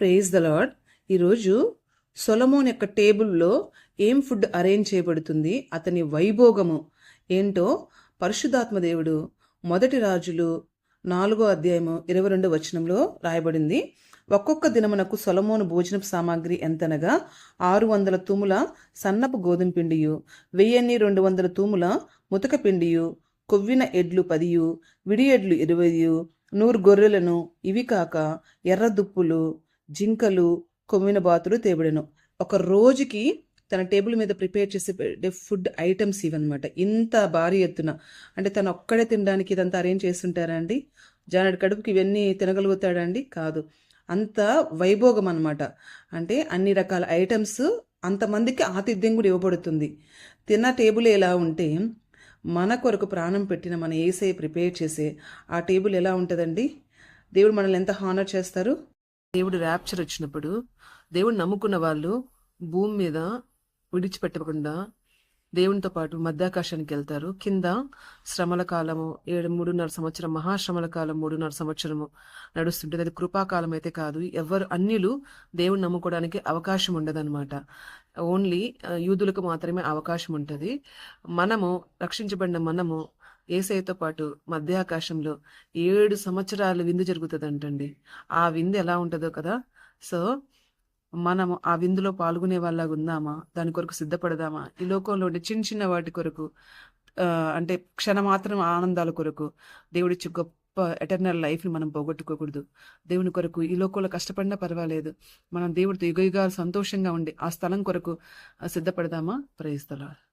Praise the lord ఈరోజు సొలమోన్ యొక్క టేబుల్లో ఏం ఫుడ్ అరేంజ్ చేయబడుతుంది? అతని వైభోగము ఏంటో పరిశుద్ధాత్మ దేవుడు మొదటి రాజులు నాలుగో అధ్యాయము ఇరవై రెండు వచనంలో రాయబడింది. ఒక్కొక్క దినమునకు సొలమోను భోజనపు సామాగ్రి ఎంతనగా? ఆరు వందల తూముల సన్నపు గోధుమ పిండియు వెయ్యిన్ని రెండు వందల తూముల ముతక పిండియు కొవ్విన ఎడ్లు పదియు విడి ఎడ్లు ఇరవైయు నూరు గొర్రెలను ఇవి కాక ఎర్ర దుప్పులు జింకలు కొమ్మిన బాతులు తేబడెను. ఒక రోజుకి తన టేబుల్ మీద ప్రిపేర్ చేసే ఫుడ్ ఐటమ్స్ ఇవన్నమాట. ఇంత భారీ ఎత్తున. అంటే తను ఒక్కడే తినడానికి ఇదంతా అరేంజ్ చేస్తుంటారా అండి? జానడి కడుపుకి ఇవన్నీ తినగలుగుతాడండి కాదు. అంత వైభోగం అనమాట అంటే అన్ని రకాల ఐటమ్స్ అంతమందికి ఆతిథ్యం కూడా ఇవ్వబడుతుంది. తిన్న టేబుల్ ఎలా ఉంటే మన కొరకు ప్రాణం పెట్టిన మన ఏసై ప్రిపేర్ చేసే ఆ టేబుల్ ఎలా ఉంటుందండి? దేవుడు మనల్ని ఎంత హానర్ చేస్తారు? దేవుడు ర్యాప్చర్ వచ్చినప్పుడు దేవుడు నమ్ముకున్న వాళ్ళు భూమి మీద విడిచిపెట్టకుండా దేవునితో పాటు మధ్యాకాశానికి వెళ్తారు. కింద శ్రమల కాలము ఏడు మూడున్నర సంవత్సరం మహాశ్రమల కాలం మూడున్నర సంవత్సరము నడుస్తుంటుంది. అది కృపాకాలం అయితే కాదు. ఎవరు అన్యులు దేవుని నమ్ముకోవడానికి అవకాశం ఉండదన్నమాట. ఓన్లీ యూదులకు మాత్రమే అవకాశం ఉంటుంది. మనము రక్షించబడిన మనము ఏసైతో పాటు మధ్యాకాశంలో ఏడు సంవత్సరాలు విందు జరుగుతుందంటండి. ఆ విందు ఎలా ఉంటుందో కదా? సో మనము ఆ విందులో పాల్గొనే వాళ్ళగా ఉందామా? దాని కొరకు సిద్ధపడదామా? ఈ లోకంలో ఉండే చిన్న చిన్న వాటి కొరకు అంటే క్షణమాత్రం ఆనందాల కొరకు దేవుడిచ్చి గొప్ప ఎటర్నల్ లైఫ్ని మనం పోగొట్టుకోకూడదు. దేవుని కొరకు ఈ లోకంలో కష్టపడినా పర్వాలేదు. మనం దేవుడితో యుగ యుగాలు సంతోషంగా ఉండి ఆ స్థలం కొరకు సిద్ధపడదామా? ప్రయత్నాలు